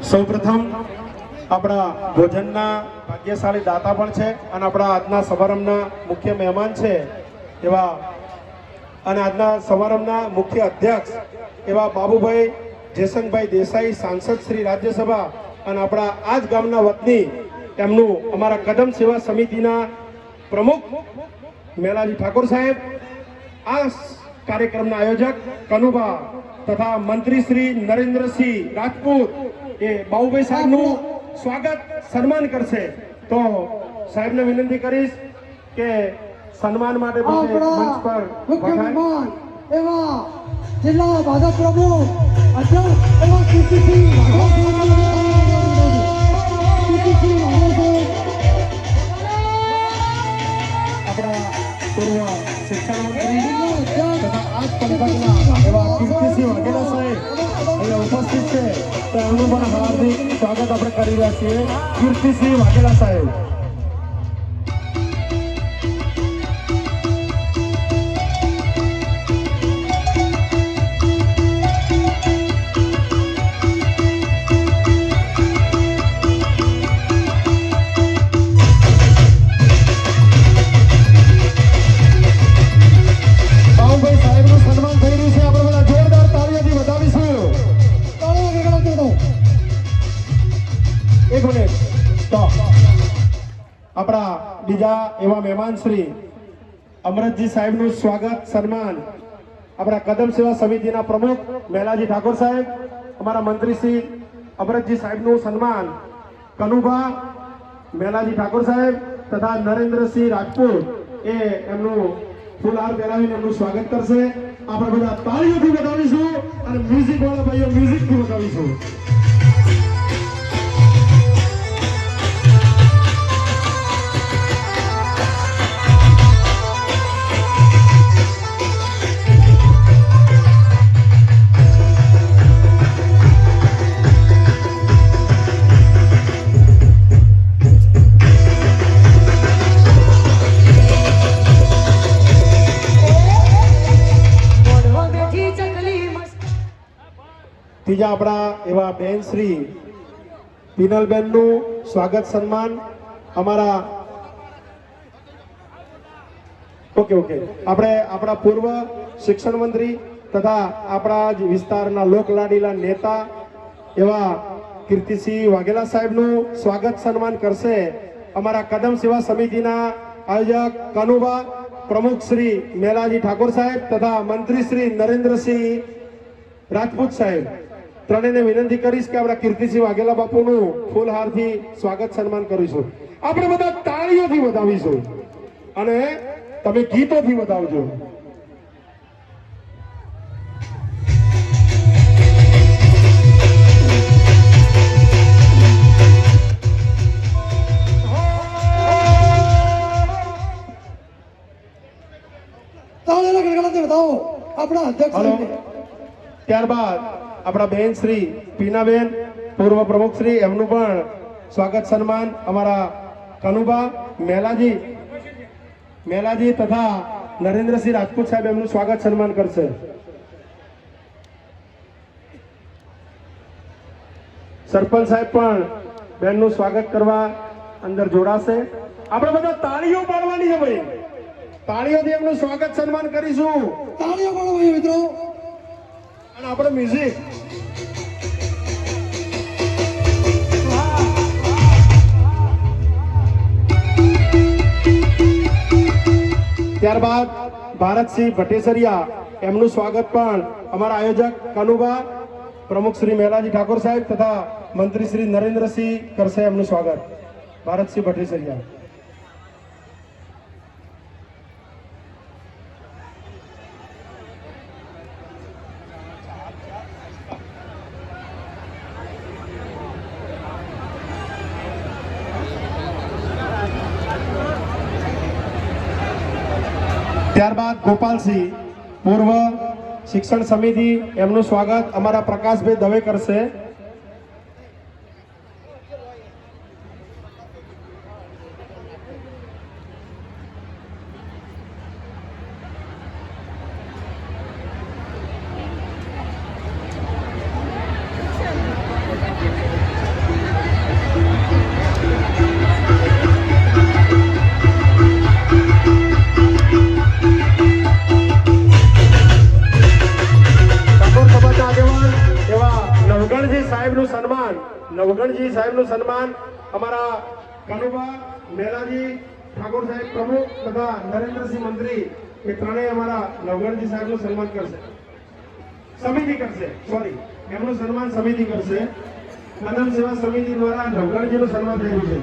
સૌપ્રથમ આપણા ભોજનના ભાગ્યશાળી દાતા પણ છે અને આપણા આજના સમારંભના મુખ્ય મહેમાન છે એવા અને આજના સમારંભના મુખ્ય અધ્યક્ષ એવા બાબુભાઈ જયસંગભાઈ દેસાઈ, સાંસદ શ્રી રાજ્યસભા અને આપણા આ જ ગામના વતની એમનું અમારા કદમ સેવા સમિતિના પ્રમુખ મેલાજી ઠાકોર સાહેબ, આ કાર્યક્રમના આયોજક કનુભા તથા મંત્રી શ્રી નરેન્દ્રસિંહ રાજપૂત એ બાબુભાઈ સાહેબનું સ્વાગત સન્માન કરશે. તો સાહેબને વિનંતી કરીશ કે સન્માન માટે મંચ પર મુખ્ય મહેમાન એવા જિલ્લા ભાજપ પ્રમુખ અધ્યક્ષ એવા કીર્તિસિંહ તથા આજ પંથકના એવા કીર્તિસિંહ વાઘેલા સાહેબ અહીંયા ઉપસ્થિત છે તો એમનું પણ હાર્દિક સ્વાગત આપણે કરી રહ્યા છીએ કીર્તિસિંહ વાઘેલા સાહેબ આપણા બીજા એવા મહેમાન શ્રી અમરતજી સાહેબનું સ્વાગત, સન્માન આપણા કદમ સેવા સમિતિના પ્રમુખ મેલાજી ઠાકોર સાહેબ, અમારા મંત્રી શ્રી અમરતજી સાહેબનું સન્માન કનુભા, મેલાજી ઠાકોર સાહેબ તથા નરેન્દ્રસિંહ રાજપૂત એ એમનું ફૂલહાર પહેરાવીને એમનું સ્વાગત કરશે. આપણે બધા તાળીઓથી બતાવીશું અને મ્યુઝિક વાળા ભાઈઓ મ્યુઝિકથી વધાવીશું ત્રીજા આપણા એવા બેન શ્રી પિનલબેનનું સ્વાગત સન્માન અમારા ઓકે ઓકે. આપણે આપણા પૂર્વ શિક્ષણ મંત્રી તથા આપણા જ વિસ્તારના લોકલાડીલા નેતા એવા કીર્તિસિંહ વાઘેલા સાહેબનું સ્વાગત સન્માન કરશે અમારા કદમ સેવા સમિતિના આયોજક કનુભા, પ્રમુખ શ્રી મેલાજી ઠાકોર સાહેબ તથા મંત્રી શ્રી નરેન્દ્રસિંહ રાજપૂત સાહેબ. ત્રણેયને વિનંતી કરીશ કે આપણા કીર્તિસિંહ વાઘેલા બાપુનું ફૂલહારથી સ્વાગત સન્માન કરીશું. આપણે બધા તાળીઓથી વધાવીશું. અને તમે ગીતોથી વધાવજો. આપણા અધ્યક્ષ ત્યારબાદ આપણા બેન શ્રી પીનાબેન, પૂર્વ પ્રમુખ શ્રી, એમનું પણ સ્વાગત સન્માન અમારા કનુભા, મેલાજી મેલાજી તથા નરેન્દ્રસિંહ રાજપૂત સાહેબ એમનું સ્વાગત સન્માન કરશે. સરપંચ સાહેબ પણ બેનનું સ્વાગત કરવા અંદર જોડાશે. આપણે બધા તાળીઓ પાડવાની છે ભાઈ. તાળીઓથી એમનું સ્વાગત સન્માન કરીશું. તાળીઓ પાડો ભાઈ મિત્રો. અને આપણે મ્યુઝિક ત્યારબાદ ભારતસિંહ ભટ્ટેસરિયા, એમનું સ્વાગત પણ અમારા આયોજક કનુભા, પ્રમુખ શ્રી મેલાજી ઠાકોર સાહેબ તથા મંત્રી શ્રી નરેન્દ્રસિંહ કરશે એમનું સ્વાગત. ભારતસિંહ ભટ્ટેસરિયા. ત્યારબાદ ગોપાલસિંહ. પૂર્વ શિક્ષણ સમિતિ એમનું સ્વાગત. અમારા પ્રકાશભાઈ દવે કરશે. એમનું સન્માન, અમારા કનુભા મેલાજી ઠાકોર સાહેબ પ્રમુખ તથા નરેન્દ્રસિંહ મંત્રી એ ત્રણેય અમારા નવગણજી સાહેબનું સન્માન કરશે. સમિતિ કરશે સોરી એમનું સન્માન સમિતિ કરશે. અનંત સેવા સમિતિ દ્વારા નવગણજીનું સન્માન થયેલું છે.